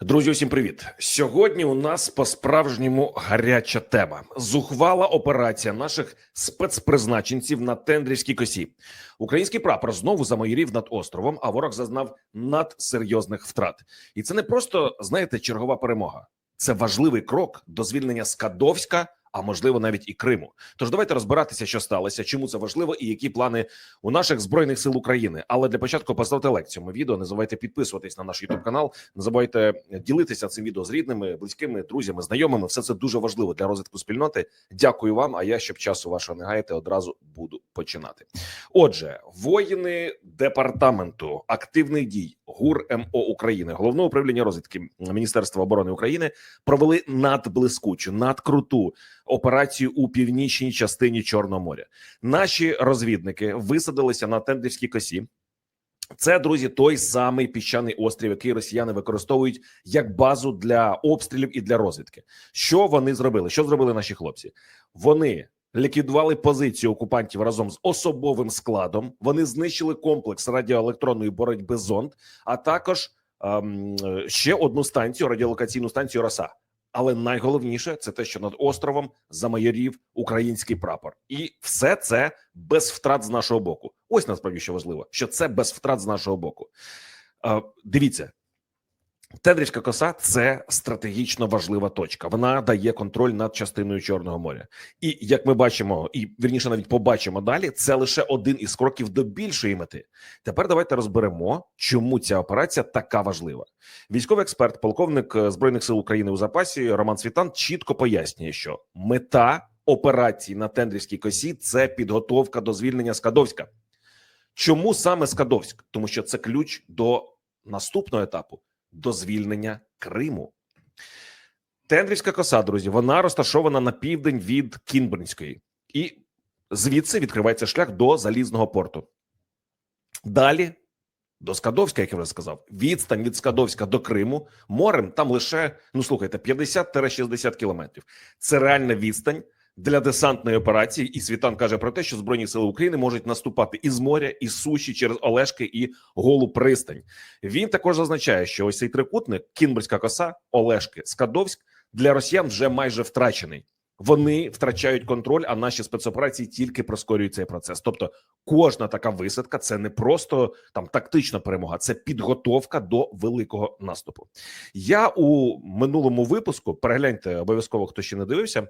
Друзі, усім привіт! Сьогодні у нас по справжньому гаряча тема: зухвала операція наших спецпризначенців на тендрівській косі. Український прапор знову замайорів над островом, а ворог зазнав надсерйозних втрат. І це не просто знаєте чергова перемога. Це важливий крок до звільнення Скадовська, а можливо навіть і Криму. Тож давайте розбиратися, що сталося, чому це важливо, і які плани у наших збройних сил України. Але для початку поставте лайк цьому відео. Не забувайте підписуватись на наш YouTube канал. Не забувайте ділитися цим відео з рідними, близькими, друзями, знайомими. Все це дуже важливо для розвитку спільноти. Дякую вам. А я щоб часу вашого не гаяти, одразу буду починати. Отже, воїни департаменту активних дій ГУР МО України, головного управління розвідки Міністерства оборони України провели надблискучу, надкруту операцію у північній частині Чорного моря. Наші розвідники висадилися на тендерській косі. Це друзі, той самий піщаний острів, який росіяни використовують як базу для обстрілів і для розвідки. Що вони зробили? Що зробили наші хлопці? Вони ліквідували позицію окупантів разом з особовим складом. Вони знищили комплекс радіоелектронної боротьби зонд, а також ем, ще одну станцію радіолокаційну станцію Роса. Але найголовніше це те, що над островом замайорів український прапор, і все це без втрат з нашого боку. Ось насправді що важливо, що це без втрат з нашого боку. Е, дивіться, Тедрівська коса це стратегічно важлива точка. Вона дає контроль над частиною Чорного моря, і як ми бачимо, і вірніше навіть побачимо далі. Це лише один із кроків до більшої мети. Тепер давайте розберемо, чому ця операція така важлива. Військовий експерт, полковник е, збройних сил України у запасі Роман Світан чітко пояснює, що мета операції на Тендрівській косі це підготовка до звільнення Скадовська. Чому саме Скадовськ? Тому що це ключ до наступного етапу до звільнення Криму. Тендрівська коса, друзі, вона розташована на південь від Кінбурнської, і звідси відкривається шлях до залізного порту. Далі до Скадовська, як я вже сказав, відстань від Скадовська до Криму морем там лише ну слухайте 50-60 кілометрів. Це реальна відстань для десантної операції. І світан каже про те, що збройні сили України можуть наступати із моря, із суші через Олешки і Голу пристань. Він також зазначає, що ось цей трикутник Кінбурська коса, Олешки, Скадовськ для росіян вже майже втрачений. Вони втрачають контроль, а наші спецоперації тільки прискорюють цей процес. Тобто, кожна така висадка це не просто там тактична перемога, це підготовка до великого наступу. Я у минулому випуску перегляньте обов'язково, хто ще не дивився.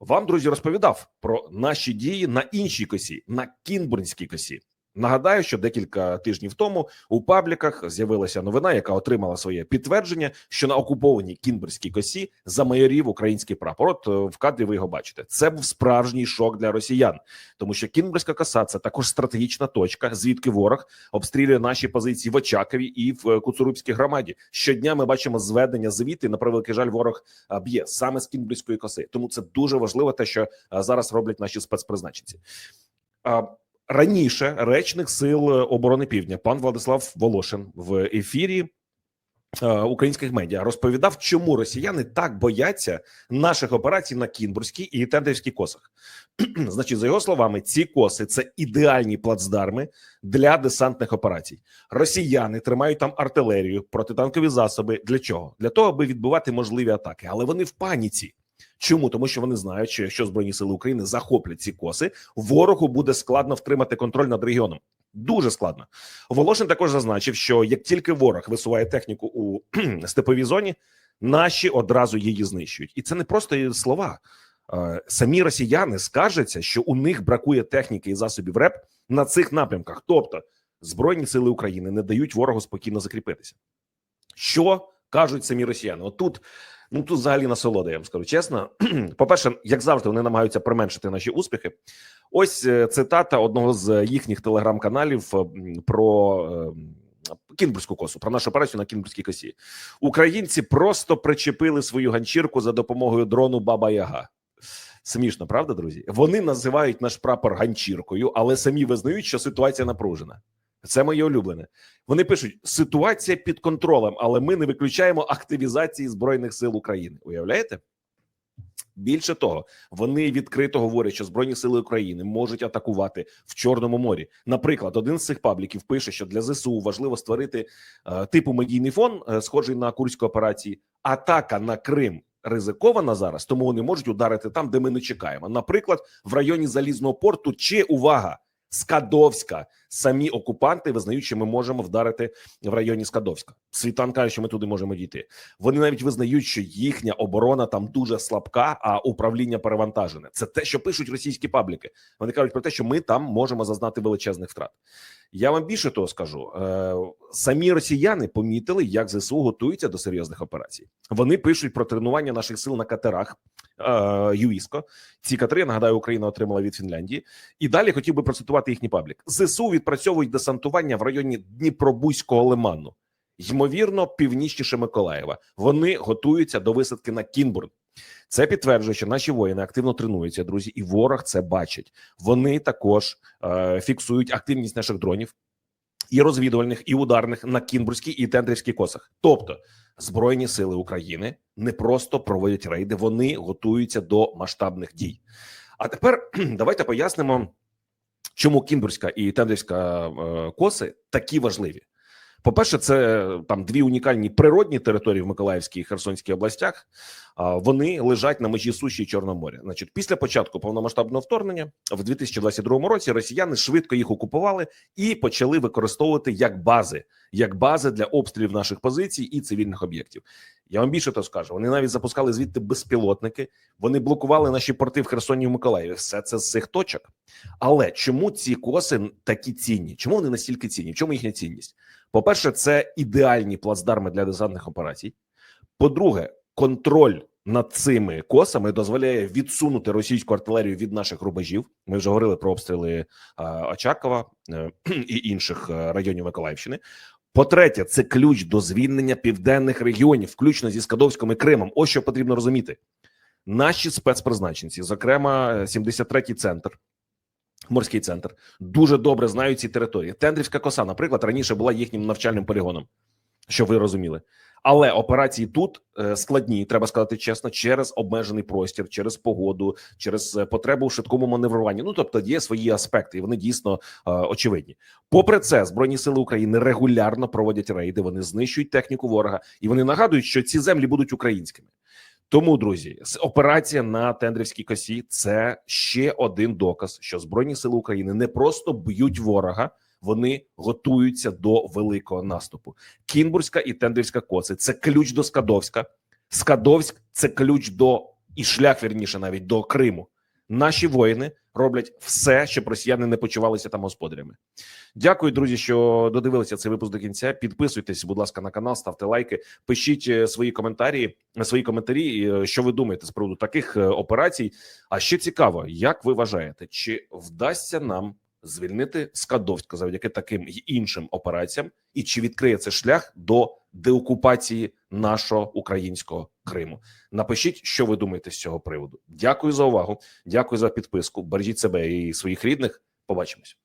Вам друзі розповідав про наші дії на іншій косі, на Кінбурнській косі. Нагадаю, що декілька тижнів тому у пабліках з'явилася новина, яка отримала своє підтвердження, що на окупованій Кінбурзькій косі замайорів український прапор. От е, в кадрі ви його бачите. Це був справжній шок для росіян, тому що Кінбурзька коса це також стратегічна точка, звідки ворог обстрілює наші позиції в Очакові і в е, Куцурубській громаді. Щодня ми бачимо зведення звіти. На превеликий жаль, ворог б'є саме з Кінбурзької коси. Тому це дуже важливо, те, що зараз роблять наші спецпризначенці. Раніше речник сил оборони Півдня пан Владислав Волошин в ефірі е, українських медіа розповідав, чому росіяни так бояться наших операцій на Кінбурзькій і Тендерській косах. Значить, за його словами, ці коси це ідеальні плацдарми для десантних операцій. Росіяни тримають там артилерію, протитанкові засоби. Для чого? Для того, аби відбувати можливі атаки, але вони в паніці. Чому тому, що вони знають, що якщо збройні сили України захоплять ці коси, ворогу буде складно втримати контроль над регіоном. Дуже складно. Волошин також зазначив, що як тільки ворог висуває техніку у степовій зоні, наші одразу її знищують, і це не просто слова. Е, Самі росіяни скаржаться, що у них бракує техніки і засобів РЕП на цих напрямках. Тобто, збройні сили України не дають ворогу спокійно закріпитися. Що кажуть самі росіяни? Отут Ну тут взагалі насолода, я вам скажу чесно. По перше, як завжди, вони намагаються применшити наші успіхи. Ось е, цитата одного з їхніх телеграм-каналів про Кінбурзьку косу, про нашу операцію на Кінбурзькій косі. Українці просто причепили свою ганчірку за допомогою дрону Баба Яга. Смішно, правда, друзі? Вони називають наш прапор ганчіркою, але самі визнають, що ситуація напружена. Це моє улюблене. Вони пишуть: ситуація під контролем, але ми не виключаємо активізації збройних сил України. Уявляєте? Більше того, вони відкрито говорять, що збройні сили України можуть атакувати в Чорному морі. Наприклад, один з цих пабліків пише, що для ЗСУ важливо створити е, типу медійний фон, е, схожий на курську операції. Атака на Крим ризикована зараз, тому вони можуть ударити там, де ми не чекаємо. Наприклад, в районі залізного порту чи увага. Скадовська самі окупанти визнають, що ми можемо вдарити в районі Скадовська. Світан каже, що ми туди можемо дійти. Вони навіть визнають, що їхня оборона там дуже слабка, а управління перевантажене. Це те, що пишуть російські пабліки. Вони кажуть про те, що ми там можемо зазнати величезних втрат. Я вам більше того скажу: е, самі росіяни помітили, як ЗСУ готуються до серйозних операцій. Вони пишуть про тренування наших сил на катерах е, ЮІСКО. Ці катери, я нагадаю, Україна отримала від Фінляндії. І далі хотів би процитувати їхній паблік. ЗСУ відпрацьовують десантування в районі Дніпробузького лиману, ймовірно, північніше Миколаєва. Вони готуються до висадки на Кінбурн. Це підтверджує, що наші воїни активно тренуються, друзі, і ворог це бачить. Вони також е, фіксують активність наших дронів і розвідувальних, і ударних на Кінбурзькій і Тендрівській косах. Тобто, збройні сили України не просто проводять рейди, вони готуються до масштабних дій. А тепер давайте пояснимо, чому Кінбурзька і Тендрівська е, коси такі важливі. По-перше, це там дві унікальні природні території в Миколаївській і Херсонській областях. Вони лежать на межі суші Чорного моря. Значить, після початку повномасштабного вторгнення в 2022 році росіяни швидко їх окупували і почали використовувати як бази, як бази для обстрілів наших позицій і цивільних об'єктів. Я вам більше то скажу. Вони навіть запускали звідти безпілотники. Вони блокували наші порти в Херсоні і в Миколаєві. Все це з цих точок. Але чому ці коси такі цінні? Чому вони настільки цінні? В чому їхня цінність? По-перше, це ідеальні плацдарми для десантних операцій. По-друге, контроль над цими косами дозволяє відсунути російську артилерію від наших рубежів. Ми вже говорили про обстріли Очакова е, і інших е, районів Миколаївщини. По-третє, це ключ до звільнення південних регіонів, включно зі Скадовськом і Кримом. Ось що потрібно розуміти. Наші спецпризначенці, зокрема, 73-й центр, морський центр, дуже добре знають ці території. Тендрівська коса, наприклад, раніше була їхнім навчальним полігоном, що ви розуміли. Але операції тут е, складні, треба сказати чесно, через обмежений простір, через погоду, через е, потребу у швидкому маневруванні. Ну тобто є свої аспекти, і вони дійсно е, очевидні. Попри це, збройні сили України регулярно проводять рейди. Вони знищують техніку ворога, і вони нагадують, що ці землі будуть українськими. Тому, друзі, операція на Тендрівській косі це ще один доказ, що збройні сили України не просто б'ють ворога, вони готуються до великого наступу. Кінбурзька і Тендрівська коси це ключ до Скадовська. Скадовськ це ключ до і шлях вірніше, навіть до Криму. Наші воїни роблять все, щоб росіяни не почувалися там господарями. Дякую, друзі, що додивилися цей випуск до кінця. Підписуйтесь, будь ласка, на канал, ставте лайки, пишіть е, свої коментарі, е, свої коментарі. е, Що ви думаєте з приводу таких операцій? А ще цікаво, як ви вважаєте, чи вдасться нам звільнити Скадовська завдяки таким й іншим операціям, і чи відкриє це шлях до деокупації нашого українського Криму? Напишіть, що ви думаєте з цього приводу. Дякую за увагу. Дякую за підписку. Бережіть себе і своїх рідних. Побачимось.